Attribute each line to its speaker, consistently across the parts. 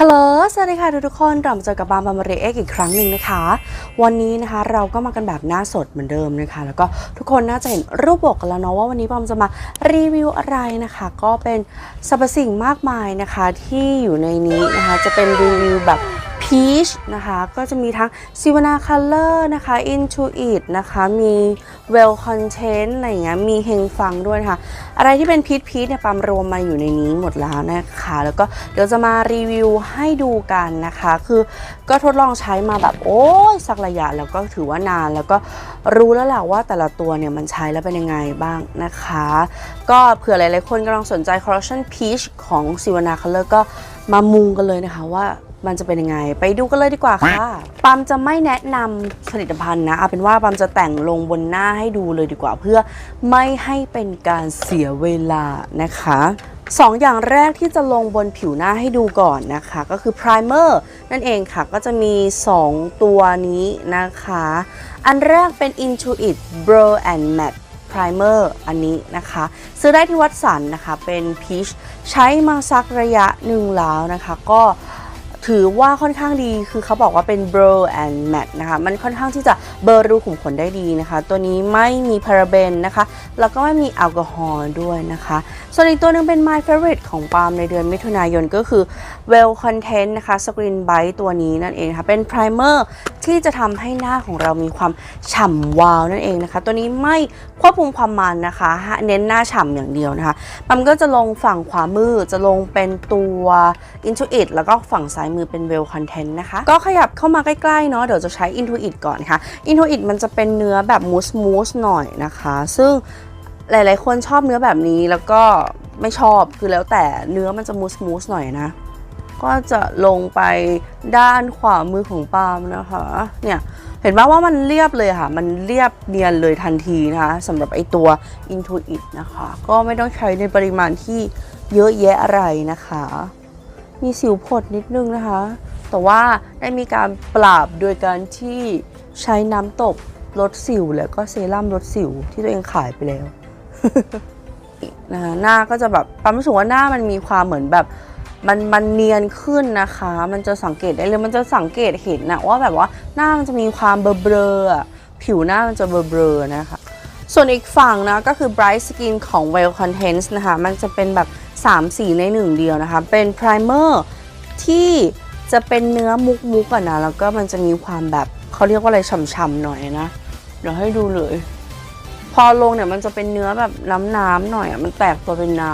Speaker 1: ฮัลโหล สวัสดีค่ะทุกๆคนเรามาเจอกับบามบามเรเอ็กอีกครั้งหนึ่งนะคะ วันนี้นะคะเราก็มากันแบบหน้าสดเหมือนเดิมนะคะ แล้วก็ทุกคนน่าจะเห็นรูปบกกันแล้วเนาะว่าวันนี้บอมจะมารีวิวอะไรนะคะ ก็เป็นสรรพสิ่งมากมายนะคะที่อยู่ในนี้นะคะ จะเป็นรีวิวแบบ พีชนะคะ ก็จะมีทั้งซิวนาคัลเลอร์นะคะ Intuit นะคะมี Well Content อะไรอย่างเงี้ยมีเฮงฟังด้วยนะคะอะไรที่เป็นพีชพีชเนี่ยปามรวมมาอยู่ในนี้หมดแล้วนะคะ แล้วก็เดี๋ยวจะมารีวิวให้ดูกันนะคะ คือก็ทดลองใช้มาแบบโอ้ยสักระยะแล้วก็ถือว่านานแล้วก็รู้แล้วแหละว่าแต่ละตัวเนี่ยมันใช้แล้วเป็นยังไงบ้างนะคะ ก็เผื่อหลายๆคนกำลังสนใจ Corruption Peach ของ s i v a n a Color ก็มามุงกันเลยนะคะว่า มันจะเป็นยังไง ไปดูกันเลยดีกว่าค่ะปามจะไม่แนะนำผลิตภัณฑ์นะเอาเป็นว่าปามจะแต่งลงบนหน้าให้ดูเลยดีกว่า เพื่อไม่ให้เป็นการเสียเวลานะคะสองอย่างแรกที่จะลงบนผิวหน้าให้ดูก่อนนะคะ ก็คือ primer นั่นเองค่ะ ก็จะมี 2 ตัวนี้นะคะ อันแรกเป็น Intuit Brow and Matte Primer อันนี้นะคะ ซื้อได้ที่วัดสันนะคะ เป็นพีชใช้มาสักระยะหนึ่งแล้วนะคะ ก็ ถือว่าค่อนข้างดีคือเขาบอกว่าเป็น Brow and Matte นะคะมันค่อนข้างที่จะเบลอรูขุมขนได้ดีนะคะ ตัวนี้ไม่มีพาราเบนนะคะ แล้วก็ไม่มีแอลกอฮอล์ด้วยนะคะ ส่วนอีกตัวหนึงเป็น My Favorite ของปาล์มในเดือนมิถุนายนก็คือ Well Content นะคะ Screen Bright ตัวนี้นั่นเองนะคะเป็น Primer ที่จะทำให้หน้าของเรามีความฉ่ำวาวนั่นเองนะคะ ตัวนี้ไม่ควบคุมความมันนะคะ เน้นหน้าฉ่ำอย่างเดียวนะคะมันก็จะลงฝั่งขวามือจะลงเป็นตัว Intuit แล้วก็ฝั่งซ้ายมือเป็น Well Content นะคะ ก็ขยับเข้ามาใกล้ๆเนาะเดี๋ยวจะใช้ Intuit ก่อนค่ะ Intuit มันจะเป็นเนื้อแบบมูสมูสหน่อยนะคะ ซึ่งหลายๆ คนชอบเนื้อแบบนี้แล้วก็ไม่ชอบคือแล้วแต่เนื้อมันจะมูสมูสหน่อยนะ ก็จะลงไปด้านขวามือของปาล์มนะคะเนี่ยเห็นป่าว่ามันเรียบเลยค่ะ มันเรียบเนียนเลยทันทีนะคะสำหรับไอตัว Intuit นะคะ ก็ไม่ต้องใช้ในปริมาณที่เยอะแยะอะไรนะคะ มีสิวผดนิดนึงนะคะ แต่ว่าได้มีการปราบโดยการที่ใช้น้ำตบลดสิวแล้วก็เซรั่มลดสิวที่ตัวเองขายไปแล้วนะคะหน้าก็จะแบบปั๊มรู้สึกว่าหน้ามันมีความเหมือนแบบมันมันเนียนขึ้นนะคะ มันจะสังเกตได้เลยมันจะสังเกตเห็นนะว่าแบบว่าหน้ามันจะมีความเบลอๆอผิวหน้ามันจะเบลอๆนะคะ ส่วนอีกฝั่งนะก็คือ Bright Skin ของ Well Contents นะคะ มันจะเป็นแบบ 3 สีในหนึ่งเดียวนะคะ เป็น Primer ที่จะเป็นเนื้อมุกมุกอะนะ แล้วก็มันจะมีความแบบเขาเรียกว่าอะไรฉ่ำๆหน่อยนะ เดี๋ยวให้ดูเลย พอลงเนี่ยมันจะเป็นเนื้อแบบน้ำๆหน่อยอะมันแตกตัวเป็นน้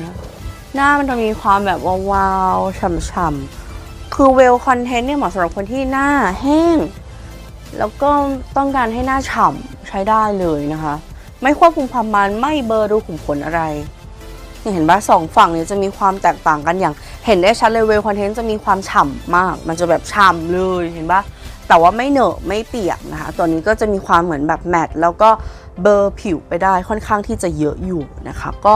Speaker 1: ำหน้ามันจะมีความแบบวาวๆฉ่ำๆคือ Well Content เนี่ยเหมาะสำหรับคนที่หน้าแห้ง แล้วก็ต้องการให้หน้าฉ่ำใช้ได้เลยนะคะ ไม่ควบคุมความมันไม่เบอรูขุมขนอะไร นี่เห็นปะสองฝั่งเนี่ยจะมีความแตกต่างกันอย่าง เห็นได้ชัดเลยเวลคอนเทนต์จะมีความฉ่ำมาก มันจะแบบฉ่ำเลยเห็นปะแต่ว่าไม่เหนอะไม่เปียกนะคะตัวนี้ก็จะมีความเหมือนแบบแมตต์แล้วก็เบลอร์ผิวไปได้ค่อนข้างที่จะเยอะอยู่นะคะ ก็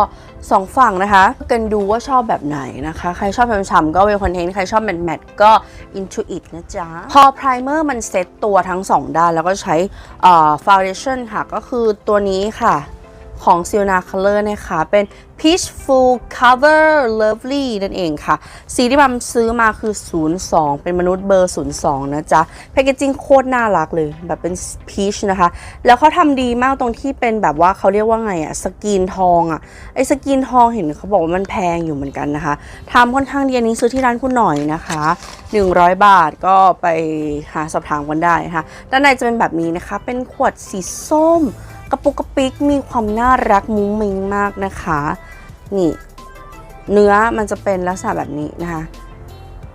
Speaker 1: สองฝั่งนะคะกันดูว่าชอบแบบไหนนะคะ ใครชอบฉ่ำก็เวลคอนเทนต์ใครชอบแมตต์แมตต์ก็ Intuit นะจ๊ะ พอ primer มันเซตตัวทั้งสองด้าน แล้วก็ใช้เอ่อ foundation ค่ะ ก็คือตัวนี้ค่ะ ของ s i l n a Color นะคะ เป็น Peachful Cover Lovely นั่นเองค่ะ สีที่บัมซื้อมาคือ 02 เป็นมนุษย์เบอร์ 02 นะจ๊ะ แพคเกจิ้งโคตรน่ารักเลย แบบเป็นพีชนะคะ แล้วเขาทำดีมากตรงที่เป็นแบบว่าเขาเรียกว่าไงอะสกรีนทองอะไอสกรีนทองเห็นเขาบอกว่ามันแพงอยู่เหมือนกันนะคะทำค่อนข้างดีอันนี้ซื้อที่ร้านคุณหน่อยนะคะ 100 บาทก็ไปหาสอบถามกันได้นะคะด้านในจะเป็นแบบนี้นะคะ เป็นขวดสีส้ม ระปุกกระปิกมีความน่ารักมุ้งมิ้งมากนะคะ นี่ เนื้อมันจะเป็นลักษณะแบบนี้นะคะ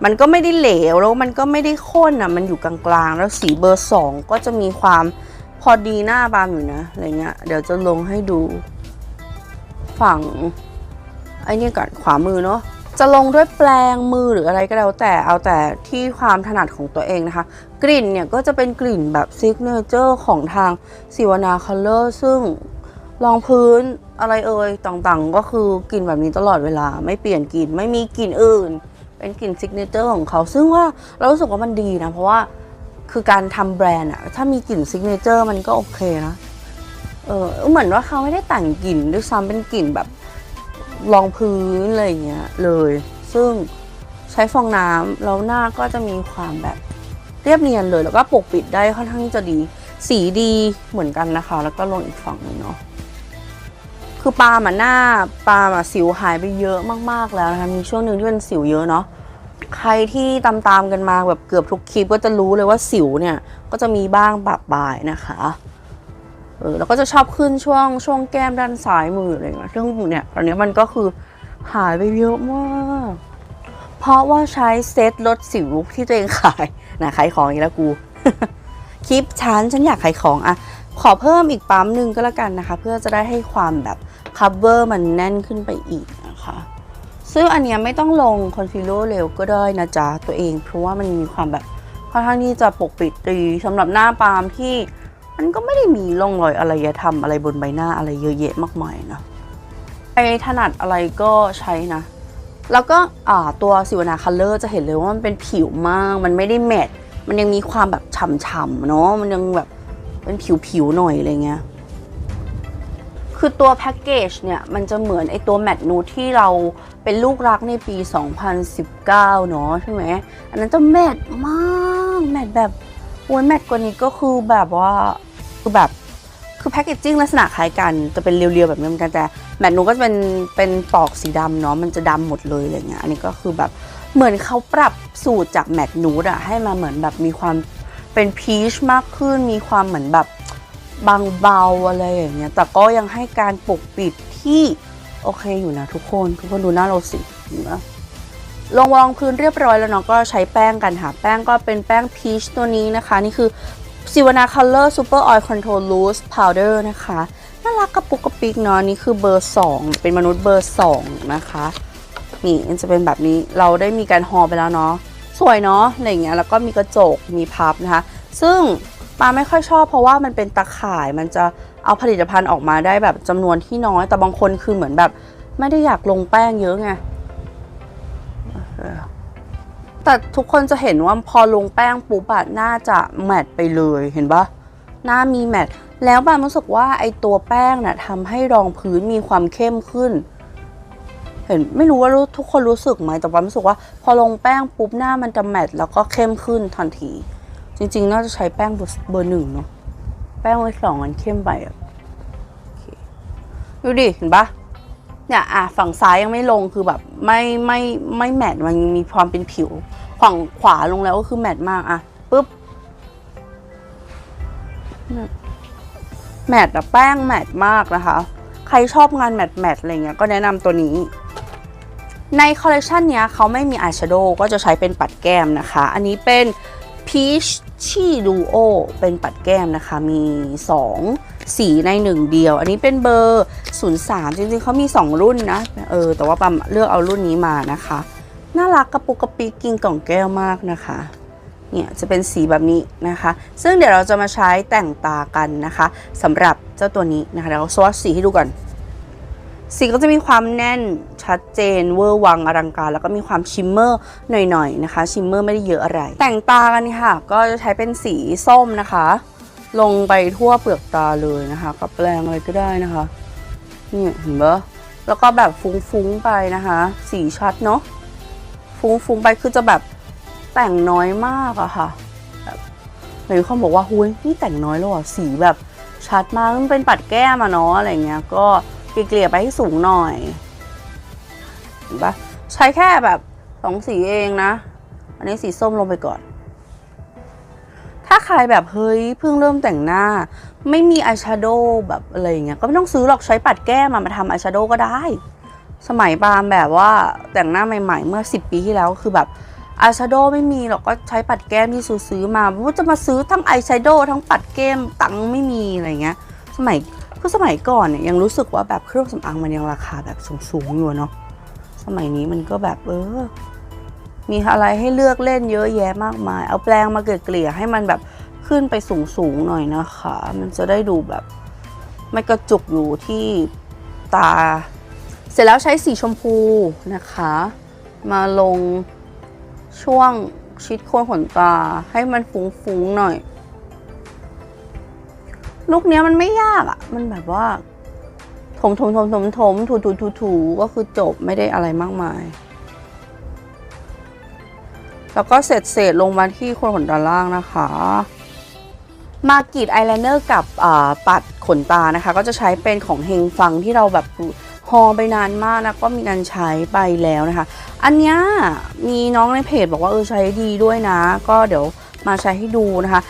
Speaker 1: มันก็ไม่ได้เหลวแล้วมันก็ไม่ได้ข้นอะ มันอยู่กลางๆ แล้วสีเบอร์สองก็จะมีความพอดีหน้าบามอยู่นะอะไรเงี้ย เดี๋ยวจะลงให้ดู ฝั่งไอ้นี่ก่อนขวามือเนาะจะลงด้วยแปลงมือหรืออะไรก็แล้วแต่เอาแต่ที่ความถนัดของตัวเองนะคะ กลิ่นเนี่ยก็จะเป็นกลิ่นแบบซิกเนเจอร์ของทางสิวนาคัลเลอร์ซึ่งรองพื้นอะไรเอ่ยต่างๆ ก็คือกลิ่นแบบนี้ตลอดเวลา ไม่เปลี่ยนกลิ่นไม่มีกลิ่นอื่น เป็นกลิ่นซิกเนเจอร์ของเขา ซึ่งว่าเรารู้สึกว่ามันดีนะ เพราะว่าคือการทำแบรนด์อะถ้ามีกลิ่นซิกเนเจอร์มันก็โอเคนะเออเหมือนว่าเขาไม่ได้แต่งกลิ่นด้วยซ้ำเป็นกลิ่นแบบรองพื้นอะไรอย่างเงี้ยเลย ซึ่งใช้ฟองน้ำแล้วหน้าก็จะมีความแบบ รียบเนียนเลย แล้วก็ปกปิดได้ค่อนข้างที่จะดี สีดีเหมือนกันนะคะ แล้วก็ลงอีกฝั่งหนึ่งเนาะคือปาล์มอะหน้าปาล์มอะสิวหายไปเยอะมากๆแล้วนะคะมีช่วงหนึ่งที่เป็นสิวเยอะเนาะใครที่ตามตามกันมาแบบเกือบทุกคลิปก็จะรู้เลยว่าสิวเนี่ยก็จะมีบ้างปะปลายนะคะเออแล้วก็จะชอบขึ้นช่วงช่วงแก้มด้านซ้ายมืออะไรอย่างเงี้ยซึ่งเนี่ยตอนนี้มันก็คือหายไปเยอะมาก เพราะว่าใช้เซตลดสิวที่ตัวเองขาย นะขายของอีกแล้วกู คลิปฉันฉันอยากขายของอะขอเพิ่มอีกปั๊มหนึ่งก็แล้วกันนะคะ เพื่อจะได้ให้ความแบบ cover มันแน่นขึ้นไปอีกนะคะ ซึ่งอันเนี้ยไม่ต้องลงคอนซีลเลอร์เร็วก็ได้นะจ๊ะตัวเอง เพราะว่ามันมีความแบบค่อนข้างที่จะปกปิดดีสำหรับหน้าปาล์มที่มันก็ไม่ได้มีร่องรอยอะไรอย่าทำอะไรบนใบหน้าอะไรเยอะแยะมากมายนะใครถนัดอะไรก็ใช้นะ แล้วก็ตัวสิวนาคัลเลอร์จะเห็นเลยว่ามันเป็นผิวมาก มันไม่ได้แมตต์มันยังมีความแบบฉ่ำๆเนาะมันยังแบบเป็นผิวๆหน่อยอะไรเงี้ยคือตัวแพ็กเกจเนี่ยมันจะเหมือนไอตัวแมตต์นูที่เราเป็นลูกรักในปี 2019 เนาะใช่ไหม อันนั้นจะแมตต์มากแมตต์แบบโอ้ยแมตต์กว่านี้ก็คือแบบว่าคือแบบคือแพคเกจจิ้งลักษณะคล้ายกันจะเป็นเรียวๆแบบนี้เหมือนกันแต่ แมตต์นูก็จะเป็นเป็นปอกสีดำเนาะมันจะดำหมดเลยอะไรเงี้ยอันนี้ก็คือแบบเหมือนเขาปรับสูตรจากแมตต์นูดอะให้มาเหมือนแบบมีความเป็นพีชมากขึ้น มีความเหมือนแบบบางเบาอะไรอย่างเงี้ยแต่ก็ยังให้การปกปิดที่โอเคอยู่นะทุกคนทุกคนดูหน้าเราสิเห็นไหมลงรองพื้นเรียบร้อยแล้วเนาะก็ใช้แป้งกันค่ะแป้งก็เป็นแป้งพีชตัวนี้นะคะ นี่คือ s i v a n a Color Super Oil Control Loose Powder นะคะ น่ารักกระปุกกระปิกเนาะนี่คือเบอร์ 2 เป็นมนุษย์เบอร์ 2 นะคะ นี่มันจะเป็นแบบนี้เราได้มีการฮอไปแล้วเนาะสวยเนาะอะไรเงี้ยแล้วก็มีกระจกมีพับนะคะ ซึ่งปาไม่ค่อยชอบเพราะว่ามันเป็นตะข่ายมันจะเอาผลิตภัณฑ์ออกมาได้แบบจำนวนที่น้อย แต่บางคนคือเหมือนแบบ ไม่ได้อยากลงแป้งเยอะไงแต่ทุกคนจะเห็นว่าพอลงแป้งปุ๊บอะน่าจะแมตต์ไปเลยเห็นปะหน้ามีแมตต์ แล้วปามรู้สึกว่าไอตัวแป้งน่ะทำให้รองพื้นมีความเข้มขึ้น เห็นไม่รู้ว่าทุกคนรู้สึกไหมแต่ปามรู้สึกว่า พอลงแป้งปุ๊บหน้ามันจะแมตต์แล้วก็เข้มขึ้นทันที จริงๆ น่าจะใช้แป้งเบอร์หนึ่งเนาะแป้งเบอร์สองมันเข้มไปอะดูดิเห็นปะเนี่ยอะฝั่งซ้ายยังไม่ลงคือแบบไม่ไม่ไม่แมทมันมีความเป็นผิวฝั่งขวาลงแล้วก็คือแมทมากอะปุ๊บ แมทอะแป้งแมทมากนะคะ ใครชอบงานแมทแมทอะไรเงี้ยก็แนะนำตัวนี้ ในคอลเลกชันเนี้ยเขาไม่มีอายแชโดว์ก็จะใช้เป็นปัดแก้มนะคะ อันนี้เป็น Peach ชี่ดูโอเป็นปัดแก้มนะคะ มี 2 สีใน1เดียว อันนี้เป็นเบอร์ 03 จริงๆเขามี 2 รุ่นนะ เออ แต่ว่าปั๊มเลือกเอารุ่นนี้มานะคะ น่ารักกระปุกกระปิกกินกล่องแก้วมากนะคะ เนี่ยจะเป็นสีแบบนี้นะคะ ซึ่งเดี๋ยวเราจะมาใช้แต่งตากันนะคะสำหรับเจ้าตัวนี้นะคะเดี๋ยวเราสวอตสีให้ดูก่อน สีก็จะมีความแน่นชัดเจนเวอร์วังอลังการ แล้วก็มีความชิมเมอร์หน่อยๆนะคะ ชิมเมอร์ไม่ได้เยอะอะไร แต่งตากันค่ะ ก็จะใช้เป็นสีส้มนะคะ ลงไปทั่วเปลือกตาเลยนะคะกับแปรงอะไรก็ได้นะคะนี่เห็นปะแล้วก็แบบฟุ้งๆไปนะคะ สีชัดเนาะฟุ้งๆไปคือจะแบบ แต่งน้อยมากอะค่ะแบบหลายคนบอกว่าหุ้ยนี่แต่งน้อยแล้วอะสีแบบชัดมากมันเป็นปัดแก้มอะเนาะอะไรเงี้ย ก็เกลี่ยไปให้สูงหน่อยเห็นปะใช้แค่แบบสองสีเองนะ อันนี้สีส้มลงไปก่อน ถ้าใครแบบเฮ้ยเพิ่งเริ่มแต่งหน้า ไม่มีอายแชโดว์แบบอะไรเงี้ยก็ไม่ต้องซื้อหรอกใช้ปัดแก้มมามาทำอายแชโดว์ก็ได้ สมัยปามแบบว่าแต่งหน้าใหม่ ๆ เมื่อ 10 ปีที่แล้วคือแบบ อายแชโดว์ไม่มีหรอกก็ใช้ปัดแก้มที่ซื้อมาว่าจะมาซื้อทั้งอายแชโดว์ทั้งปัดแก้มตังค์ไม่มีอะไรเงี้ย สมัยคือสมัยก่อนเนี่ยยังรู้สึกว่าแบบเครื่องสำอางมันยังราคาแบบสูงๆอยู่เนาะสมัยนี้มันก็แบบเออ มีอะไรให้เลือกเล่นเยอะแยะมากมาย เอาแปรงมาเกลี่ยให้มันแบบขึ้นไปสูงๆหน่อยนะคะ มันจะได้ดูแบบไม่กระจุกอยู่ที่ตา เสร็จแล้วใช้สีชมพูนะคะ มาลง ช่วงชิดโคนขนตาให้มันฟุ้งๆหน่อยลูกเนี้ยมันไม่ยากอะ่ะ มันแบบว่า ถมถมถมถมถมถูถูถูถูก็คือจบไม่ได้อะไรมากมาย แล้วก็เสร็จเศษลงมาที่โคนขนตาล่างนะคะ มากรีดอายไลเนอร์กับปัดขนตานะคะ ก็จะใช้เป็นของเฮงฟังที่เราแบบ ฮอไปนานมากนะก็มีการใช้ไปแล้วนะคะ อันนี้มีน้องในเพจบอกว่าเออใช้ดีด้วยนะ ก็เดี๋ยวมาใช้ให้ดูนะคะ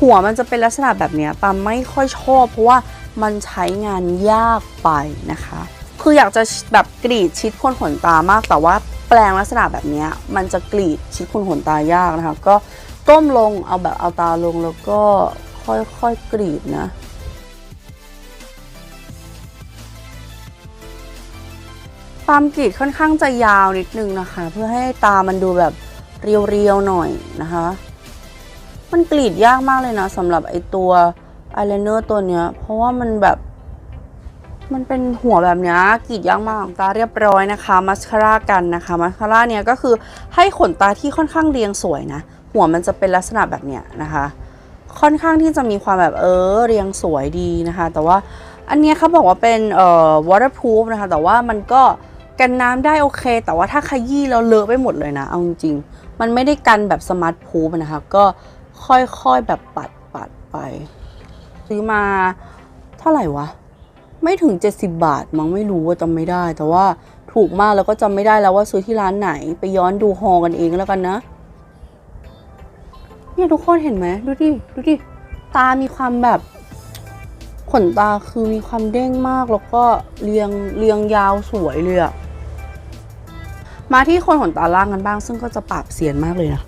Speaker 1: หัวมันจะเป็นลักษณะแบบนี้ยปาไม่ค่อยชอบ เพราะว่ามันใช้งานยากไปนะคะ คืออยากจะแบบกรีดชิดคนขนตามากแต่ว่าแปลงลักษณะแบบนี้มันจะกรีดชิดคนขนตายากนะคะ ก็ก้มลงเอาแบบเอาตาลงแล้วก็ค่อยๆกรีดนะ ปามกรีดค่อนข้างจะยาวนิดนึงนะคะ เพื่อให้ตามันดูแบบเรียวๆหน่อยนะคะ มันกรีดยากมากเลยนะสำหรับไอตัวอายไลเนอร์ตัวเนี้ย เพราะว่ามันแบบ มันเป็นหัวแบบเนี้ยกรีดยากมากตาเรียบร้อยนะคะมัสคาร่ากันนะคะมัสคาร่าเนี้ยก็คือให้ขนตาที่ค่อนข้างเรียงสวยนะ หัวมันจะเป็นลักษณะแบบเนี้ยนะคะ ค่อนข้างที่จะมีความแบบเออเรียงสวยดีนะคะ แต่ว่าอันเนี้ยเขาบอกว่าเป็นเอ่อ waterproof นะคะ แต่ว่ามันก็ กันน้ำได้โอเค แต่ว่าถ้าขยี้แล้วเลอะไปหมดเลยนะ เอาจริงๆมันไม่ได้กันแบบสมาร์ทพูฟนะคะ ก็ค่อยๆแบบปัดปัดไป ซื้อมาเท่าไหร่วะ ไม่ถึง 70 บาท มั้งไม่รู้ว่าจำไม่ได้ แต่ว่าถูกมากแล้วก็จำไม่ได้แล้วว่าซื้อที่ร้านไหน ไปย้อนดูฮอกันเองแล้วกันนะ เนี่ยทุกคนเห็นไหมดูดิ ดูดิ ตามีความแบบขนตาคือมีความเด้งมากแล้วก็เรียงเรียงยาวสวยเลยอะ มาที่คนขนตาล่างกันบ้าง ซึ่งก็จะปราบเสียนมากเลยนะ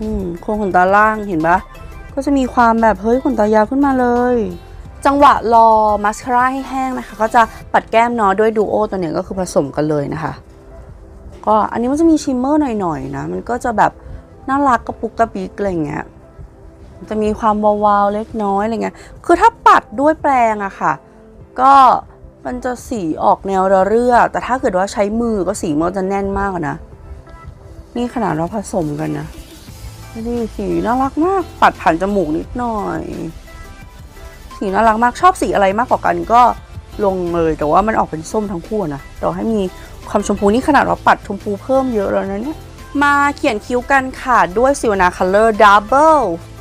Speaker 1: อืมโครงขนตาล่างเห็นปะก็จะมีความแบบเฮ้ยขนตายาวขึ้นมาเลย จังหวะรอมัสคาร่าให้แห้งนะคะ ก็จะปัดแก้มเนาะด้วยดูโอตัวเนี้ยก็คือผสมกันเลยนะคะ ก็อันนี้มันจะมีชิมเมอร์หน่อยๆนะ มันก็จะแบบน่ารักกระปุกกระปิกอะไรเงี้ยจะมีความวาวๆเล็กน้อยอะไรเงี้ย คือถ้าปัดด้วยแปรงอะค่ะ ก็ มันจะสีออกแนวระเรื่อ แต่ถ้าเกิดว่าใช้มือก็สีมันจะแน่นมากนะ นี่ขนาดเราผสมกันนะนี่สีน่ารักมาก ปัดผ่านจมูกนิดหน่อย สีน่ารักมากชอบสีอะไรมากกว่ากันก็ลงเลยแต่ว่ามันออกเป็นส้มทั้งคู่นะเราให้มีความชมพูนี่ขนาดเราปัดชมพูเพิ่มเยอะแล้วนะเนี่ย มาเขียนคิ้วกันค่ะด้วยซิวนาคัลเลอร์ดับเบิล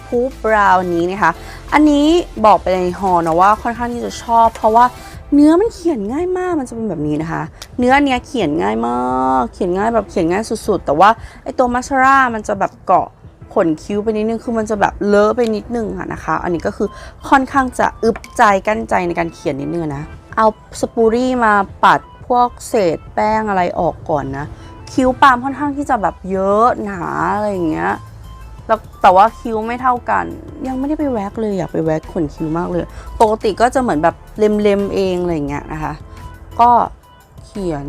Speaker 1: พูบราวนี้นะคะ อันนี้บอกไปในฮอนะว่าค่อนข้างที่จะชอบ เพราะว่า เนื้อมันเขียนง่ายมาก มันจะเป็นแบบนี้นะคะ เนื้อเนี้ยเขียนง่ายมาก เขียนง่ายแบบเขียนง่ายสุดๆ แต่ว่าไอตัวมัสคาร่ามันจะแบบเกาะขนคิ้วไปนิดนึง คือมันจะแบบเลอะไปนิดนึงอะนะคะ อันนี้ก็คือค่อนข้างจะอึบใจกั้นใจในการเขียนนิดนึงนะ เอาสปูรี่มาปัดพวกเศษแป้งอะไรออกก่อนนะ คิ้วปาล์มค่อนข้างที่จะแบบเยอะหนาอะไรอย่างเงี้ย แล้วแต่ว่าคิ้วไม่เท่ากัน ยังไม่ได้ไปแว็กเลยอยากไปแว็กขนคิ้วมากเลย ปกติก็จะเหมือนแบบเล็มๆเองอะไรเงี้ยนะคะ ก็เขียน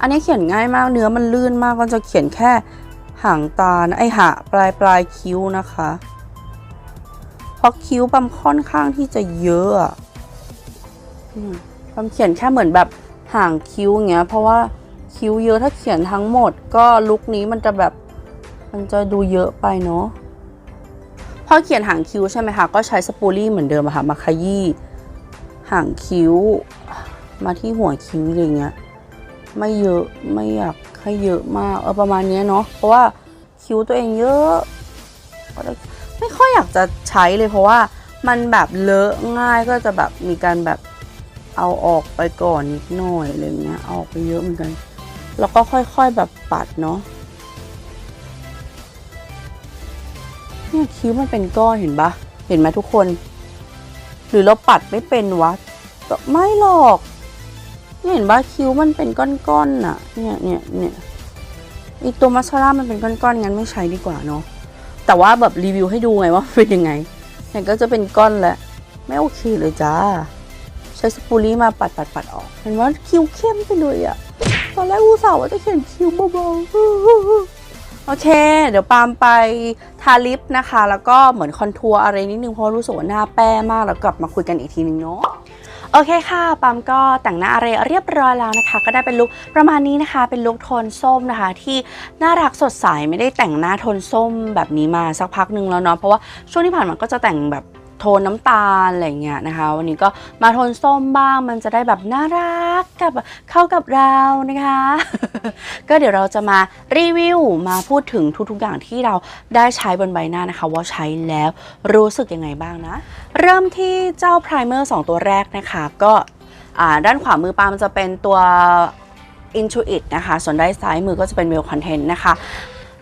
Speaker 1: อันนี้เขียนง่ายมากเนื้อมันลื่นมากก็จะเขียนแค่หางตานะไอหาปลายปลายคิ้วนะคะเพราะคิ้วปั๊มค่อนข้างที่จะเยอะอะอืมปั๊มเขียนแค่เหมือนแบบห่างคิ้วเงี้ยเพราะว่าคิ้วเยอะถ้าเขียนทั้งหมด ก็ลุคนี้มันจะแบบ มันจะดูเยอะไปเนาะพอเขียนหางคิ้วใช่ไหมคะ ก็ใช้สปูรี่เหมือนเดิมอะค่ะ มาขยี้หางคิ้ว มาที่หัวคิ้วอะไรเงี้ย ไม่เยอะ ไม่อยากให้เยอะมาก เออประมาณนี้เนาะ เพราะว่าคิ้วตัวเองเยอะก็ไม่ค่อยอยากจะใช้เลยเพราะว่ามันแบบเลอะง่ายก็จะแบบมีการแบบเอาออกไปก่อนนิดหน่อยอะไรเงี้ย ออกไปเยอะเหมือนกัน แล้วก็ค่อยๆแบบปัดเนาะ เนี่ยคิ้วมันเป็นก้อนเห็นปะเห็นไหมทุกคน หรือเราปัดไม่เป็นวะไม่หรอกเห็นว่าคิ้วมันเป็นก้อนๆน่ะ เนี่ยเนี่ยเนี่ยไอตัวมัสคาร่ามันเป็นก้อนๆงั้นไม่ใช้ดีกว่าเนาะแต่ว่าแบบรีวิวให้ดูไงว่าเป็นยังไงเนี่ยก็จะเป็นก้อนแหล้วไม่โอเคเลยจ้า ใช้สปูรี่มาปัดปัดปัดออก เห็นว่าคิ้วเข้มไปเลยอะตอนแรกอุตส่าห์ว่าจะเขียนคิ้วเบาๆ โอเค เดี๋ยวปามไปทาลิปนะคะ แล้วก็เหมือนคอนทัวร์อะไรนิดนึงเพราะรู้สึกว่าหน้าแป้มากแล้วกลับมาคุยกันอีกทีนึงเนาะโอเคค่ะปามก็แต่งหน้าอะไรเรียบร้อยแล้วนะคะ ก็ได้เป็นลุคประมาณนี้นะคะ เป็นลุคโทนส้มนะคะ ที่น่ารักสดใสไม่ได้แต่งหน้าโทนส้มแบบนี้มาสักพักหนึ่งแล้วเนาะเพราะว่าช่วงที่ผ่านมาก็จะแต่งแบบ โทนน้ำตาลอะไรเงี้ยนะคะ วันนี้ก็มาโทนส้มบ้างมันจะได้แบบน่ารักกับเข้ากับเรานะคะ ก็เดี๋ยวเราจะมารีวิวมาพูดถึงทุกๆอย่างที่เราได้ใช้บนใบหน้านะคะ ว่าใช้แล้วรู้สึกยังไงบ้างนะ เริ่มที่เจ้าไพรเมอร์2ตัวแรกนะคะ ก็ด้านขวามือปาล์มจะเป็นตัว Intuit นะคะ ส่วนด้านซ้ายมือก็จะเป็น Well Content นะคะ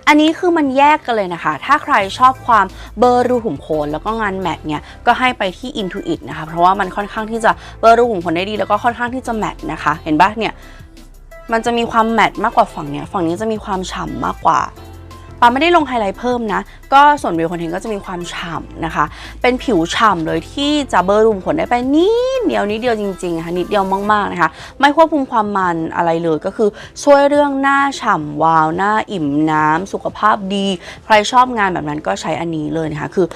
Speaker 1: อันนี้คือมันแยกกันเลยนะคะ ถ้าใครชอบความเบอร์รูหุ่มขนแล้วก็งานแมทเนี่ย ก็ให้ไปที่ Intuit นะคะ เพราะว่ามันค่อนข้างที่จะเบอร์รูหุ่มขนได้ดี แล้วก็ค่อนข้างที่จะแมทนะคะ เห็นปะเนี่ย มันจะมีความแมทมากกว่าฝั่งเนี้ยฝั่งนี้จะมีความฉ่ำมากกว่า ปาไม่ได้ลงไฮไลท์เพิ่มนะ ก็ส่วนวิวคอนเทนต์ก็จะมีความฉ่ำนะคะ เป็นผิวฉ่ำเลยที่จะเบอร์รูมขนได้ไปนิดเดียวนิดเดียวจริงๆค่ะนิดเดียวมากๆนะคะ ไม่ควบคุมความมันอะไรเลยก็คือช่วยเรื่องหน้าฉ่ำวาวหน้าอิ่มน้ำสุขภาพดี ใครชอบงานแบบนั้นก็ใช้อันนี้เลยนะคะ คือ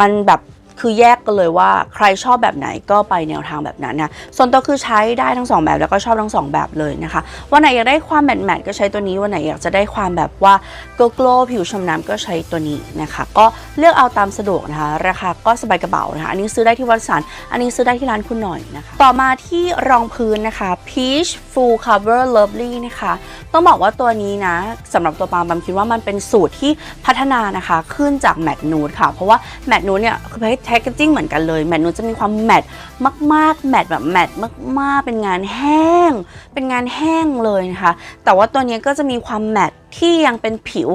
Speaker 1: มันแบบ คือแยกกันเลยว่าใครชอบแบบไหนก็ไปแนวทางแบบนั้นนะส่วนตัวคือใช้ได้ทั้งสองแบบแล้วก็ชอบทั้งสองแบบเลยนะคะวันไหนอยากได้ความแมทแมทก็ใช้ตัวนี้วันไหนอยากจะได้ความแบบว่าโกโกลผิวชำน้ำก็ใช้ตัวนี้นะคะ ก็เลือกเอาตามสะดวกนะคะราคาก็สบายกระเป๋านะคะอันนี้ซื้อได้ที่วัดสันอันนี้ซื้อได้ที่ร้านคุณหน่อยนะคะต่อมาที่รองพื้นนะคะ Peach Full Cover Lovely นะคะต้องบอกว่าตัวนี้นะสำหรับตัวปามปามคิดว่ามันเป็นสูตรที่พัฒนานะคะ ขึ้นจากแมตต์นูดค่ะ เพราะว่าแมตต์นูดเนี่ยคือแพคเกจิ้งเหมือนกันเลยแมทนูจะมีความแมตต์มาก ๆ แมตต์แบบแมตต์มาก ๆ เป็นงานแห้ง เป็นงานแห้งเลยนะคะ แต่ว่าตัวนี้ก็จะมีความแมตต์ที่ยังเป็นผิว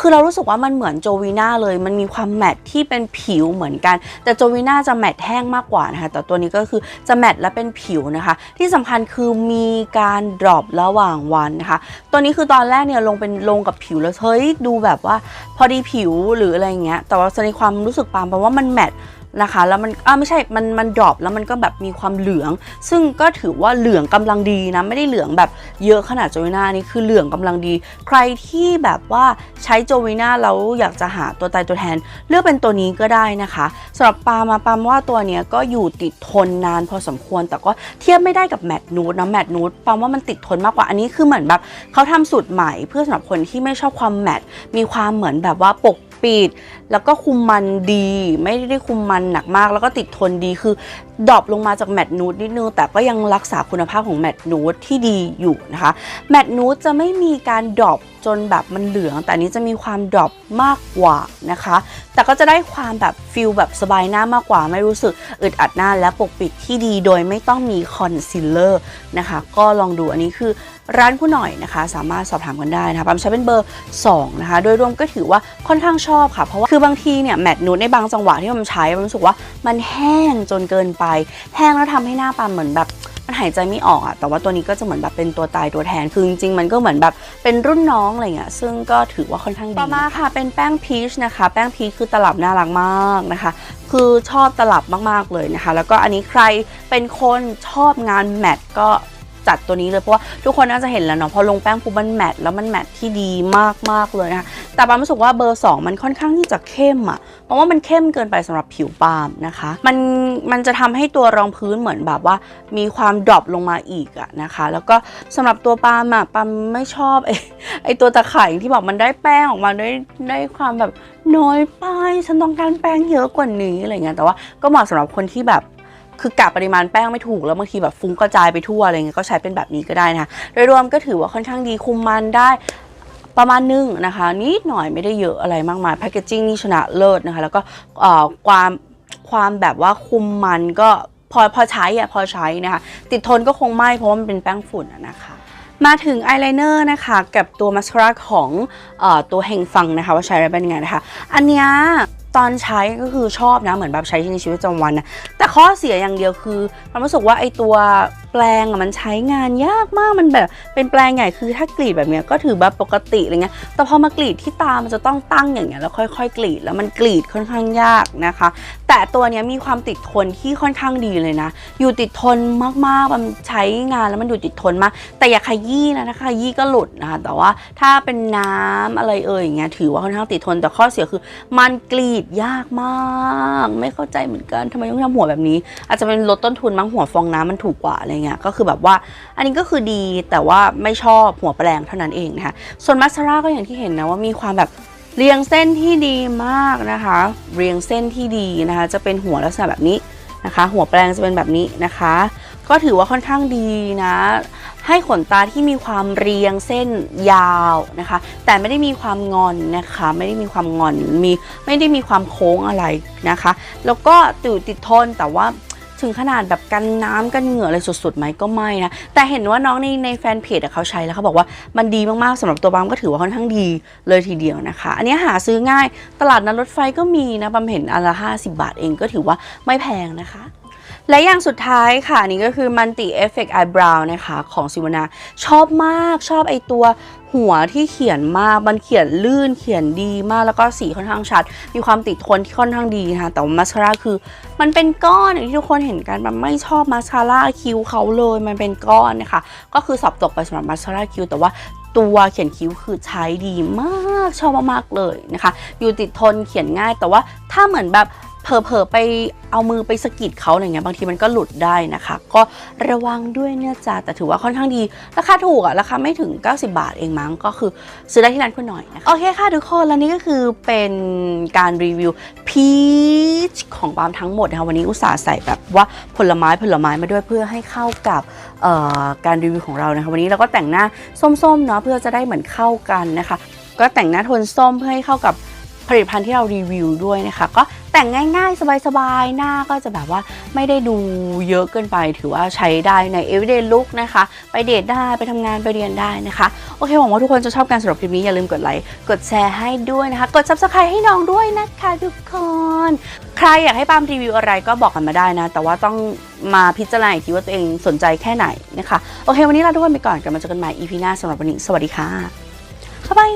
Speaker 1: คือเรารู้สึกว่ามันเหมือนโจวีน่าเลย มันมีความแมตที่เป็นผิวเหมือนกัน แต่โจวีน่าจะแมตแห้งมากกว่านะคะ แต่ตัวนี้ก็คือจะแมตและเป็นผิวนะคะ ที่สำคัญคือมีการดรอประหว่างวันนะคะ ตัวนี้คือตอนแรกเนี่ยลงเป็นลงกับผิวแล้วเฮ้ยดูแบบว่าพอดีผิวหรืออะไรเงี้ย แต่ว่าในความรู้สึกปาล์มแปลว่ามันแมต นะคะ แล้วมันอ่าไม่ใช่ มันมันดรอปแล้วมันก็แบบมีความเหลือง ซึ่งก็ถือว่าเหลืองกำลังดีนะไม่ได้เหลืองแบบเยอะขนาดโจวิน่านี่คือเหลืองกำลังดี ใครที่แบบว่าใช้โจวิน่าแล้วอยากจะหาตัวตายตัวแทน เลือกเป็นตัวนี้ก็ได้นะคะสำหรับปามอะปามว่าตัวเนี้ยก็อยู่ติดทนนานพอสมควร แต่ก็เทียบไม่ได้กับแมตต์นูดนะแมตต์นูดปามว่ามันติดทนมากกว่าอันนี้คือเหมือนแบบเขาทำสูตรใหม่เพื่อสำหรับคนที่ไม่ชอบความแมตต์มีความเหมือนแบบว่าปกปิด แล้วก็คุมมันดี ไม่ได้คุมมันหนักมาก แล้วก็ติดทนดีคือดรอปลงมาจากแมตต์นูดนิดนึง แต่ก็ยังรักษาคุณภาพของแมตต์นูดที่ดีอยู่นะคะแมตต์นูดจะไม่มีการดรอปจนแบบมันเหลือง แต่อันนี้จะมีความดรอปมากกว่านะคะ แต่ก็จะได้ความแบบฟิลแบบสบายหน้ามากกว่า ไม่รู้สึกอึดอัดหน้าและปกปิดที่ดีโดยไม่ต้องมีคอนซีลเลอร์นะคะ ก็ลองดูอันนี้คือร้านคุณหน่อยนะคะ สามารถสอบถามกันได้นะคะปั๊มใช้เป็นเบอร์ 2 นะคะ โดยรวมก็ถือว่าค่อนข้างชอบค่ะ เพราะว่าคือบางทีเนี่ยแมตต์นูดในบางจังหวะที่มันใช้มันรู้สึกว่ามันแห้งจนเกินไป แห้งแล้วทำให้หน้าปั๊มเหมือนแบบมันหายใจไม่ออกอะแต่ว่าตัวนี้ก็จะเหมือนแบบเป็นตัวตายตัวแทน คือจริงๆ มันก็เหมือนแบบเป็นรุ่นน้องอะไรเงี้ย ซึ่งก็ถือว่าค่อนข้างดี ต่อมาค่ะ เป็นแป้งพีชนะคะ แป้งพีชคือตลับน่ารักมากนะคะ คือชอบตลับมากๆเลยนะคะ แล้วก็อันนี้ใครเป็นคนชอบงานแมทก็ จัดตัวนี้เลยเพราะว่าทุกคนน่าจะเห็นแล้วเนาะพอลงแป้งปุ๊บมันแมทแล้วมันแมทที่ดีมากๆเลยนะคะแต่ปามรู้สึกว่าเบอร์ 2 มันค่อนข้างที่จะเข้มอะเพราะว่ามันเข้มเกินไปสำหรับผิวปาล์มนะคะ มันมันจะทำให้ตัวรองพื้นเหมือนแบบว่า มีความดรอปลงมาอีกอะนะคะ แล้วก็สำหรับตัวปาล์มอะปามไม่ชอบไอ้ไอ้ตัวตะข่ายที่บอกมันได้แป้งออกมาได้ได้ความแบบน้อยไปฉันต้องการแป้งเยอะกว่านี้อะไรเงี้ยแต่ว่าก็เหมาะสำหรับคนที่แบบ คือกะปริมาณแป้งไม่ถูกแล้วบางทีแบบฟุ้งกระจายไปทั่วอะไรเงี้ยก็ใช้เป็นแบบนี้ก็ได้นะคะโดยรวมก็ถือว่าค่อนข้างดีคุมมันได้ประมาณนึงนะคะ นิดหน่อยไม่ได้เยอะอะไรมากมายแพคเกจิ้งนี่ชนะเลิศนะคะ แล้วก็เอ่อความความแบบว่าคุมมันก็พอพอใช้อะพอใช้นะคะ ติดทนก็คงไม่เพราะว่ามันเป็นแป้งฝุ่นนะคะมาถึงอายไลเนอร์นะคะ กับตัวมัสคาร่าของอตัวเฮงฟังนะคะ ว่าใช้แล้วเป็นยังไงนะคะ อันเนี้ย ตอนใช้ก็คือชอบนะเหมือนแบบใช้ในชีวิตประจำวันนะแต่ข้อเสียอย่างเดียวคือความรู้สึกว่าไอตัว แปลงอะมันใช้งานยากมากมันแบบเป็นแปลงใหญ่คือถ้ากรีดแบบเนี้ยก็ถือแบบปกติอะไรเงี้ยแต่พอมากรีดที่ตามันจะต้องตั้งอย่างเงี้ยแล้วค่อย ๆ กรีดแล้วมันกรีดค่อนข้างยากนะคะ แต่ตัวเนี้ยมีความติดทนที่ค่อนข้างดีเลยนะ อยู่ติดทนมากๆมันใช้งานแล้วมันอยู่ติดทนมาก แต่อย่าขยี้นะถ้าขยี้ก็หลุดนะคะแต่ว่าถ้าเป็นน้ำอะไรเอ่ยอย่างเงี้ยถือว่าค่อนข้างติดทนแต่ข้อเสียคือ มันกรีดยากมาก ไม่เข้าใจเหมือนกันทำไมต้องทำหัวแบบนี้ อาจจะเป็นลดต้นทุนมั้งหัวฟองน้ำมันถูกกว่าอะไรเงี้ยก็คือแบบว่าอันนี้ก็คือดีแต่ว่าไม่ชอบหัวแปลงเท่านั้นเองนะคะส่วนมัสคาร่าก็อย่างที่เห็นนะว่ามีความแบบเรียงเส้นที่ดีมากนะคะ เรียงเส้นที่ดีนะคะ จะเป็นหัวลักษณะแบบนี้นะคะ หัวแปลงจะเป็นแบบนี้นะคะ ก็ถือว่าค่อนข้างดีนะ ให้ขนตาที่มีความเรียงเส้นยาวนะคะ แต่ไม่ได้มีความงอนนะคะ ไม่ได้มีความงอนมีไม่ได้มีความโค้งอะไรนะคะ แล้วก็ติดติดทนแต่ว่า ถึงขนาดแบบกันน้ำกันเหงื่ออะไรสุดๆไหมก็ไม่นะ แต่เห็นว่าน้องในในแฟนเพจเขาใช้แล้วเขาบอกว่ามันดีมากๆสำหรับตัวบัมก็ถือว่าค่อนข้างดีเลยทีเดียวนะคะ อันนี้หาซื้อง่ายตลาดนัดรถไฟก็มีนะบัมเห็นอันละ50บาทเองก็ถือว่าไม่แพงนะคะ และอย่างสุดท้ายค่ะนี่ก็คือ Multi Effect Eyebrow นะคะของซิวนาชอบมากชอบไอตัวหัวที่เขียนมากมันเขียนลื่นเขียนดีมากแล้วก็สีค่อนข้างชัด มีความติดทนที่ค่อนข้างดีนะคะแต่ว่ามาสคาร่าคือ มันเป็นก้อนอย่างที่ทุกคนเห็นกันมันไม่ชอบมาสคาร่าคิ้วเขาเลยมันเป็นก้อนนะคะก็คือสอบตกไปสำหรับมาสคาร่าคิ้วแต่ว่าตัวเขียนคิ้วคือใช้ดีมากชอบมากๆเลยนะคะ อยู่ติดทนเขียนง่ายแต่ว่าถ้าเหมือนแบบ เผลอๆไปเอามือไปสกิดเขาอะไรเงี้ยบางทีมันก็หลุดได้นะคะ ก็ระวังด้วยเนี่ยจ้าแต่ถือว่าค่อนข้างดี ราคาถูกอะราคาไม่ถึง 90 บาทเองมั้งก็คือซื้อได้ที่ร้านคุณหน่อยนะคะโอเคค่ะทุกคนแล้วนี่ก็คือเป็นการรีวิวพีชของปาล์มทั้งหมดนะคะวันนี้อุตส่าห์ใส่แบบว่าผลไม้ผลไม้มาด้วยเพื่อให้เข้ากับการรีวิวของเรานะคะวันนี้เราก็แต่งหน้าส้มๆเนาะเพื่อจะได้เหมือนเข้ากันนะคะ ก็แต่งหน้าโทนส้มเพื่อให้เข้ากับ ผลิตภัณฑ์ที่เรารีวิวด้วยนะคะ ก็แต่งง่ายๆ สบายๆ หน้าก็จะแบบว่าไม่ได้ดูเยอะเกินไป ถือว่าใช้ได้ใน everyday look นะคะ ไปเดทได้ไปทำงานไปเรียนได้นะคะ โอเคหวังว่าทุกคนจะชอบการสำหรับคลิปนี้อย่าลืมกดไลค์กดแชร์ให้ด้วยนะคะ กด subscribe ให้น้องด้วยนะคะทุกคน ใครอยากให้ปาล์มรีวิวอะไรก็บอกกันมาได้นะ แต่ว่าต้องมาพิจารณาอีกทีว่าตัวเองสนใจแค่ไหนนะคะ โอเค วันนี้ลาทุกคนไปก่อนกลับมาเจอกันใหม่ EP หน้าสำหรับวันนี้สวัสดีค่ะบ๊ายบาย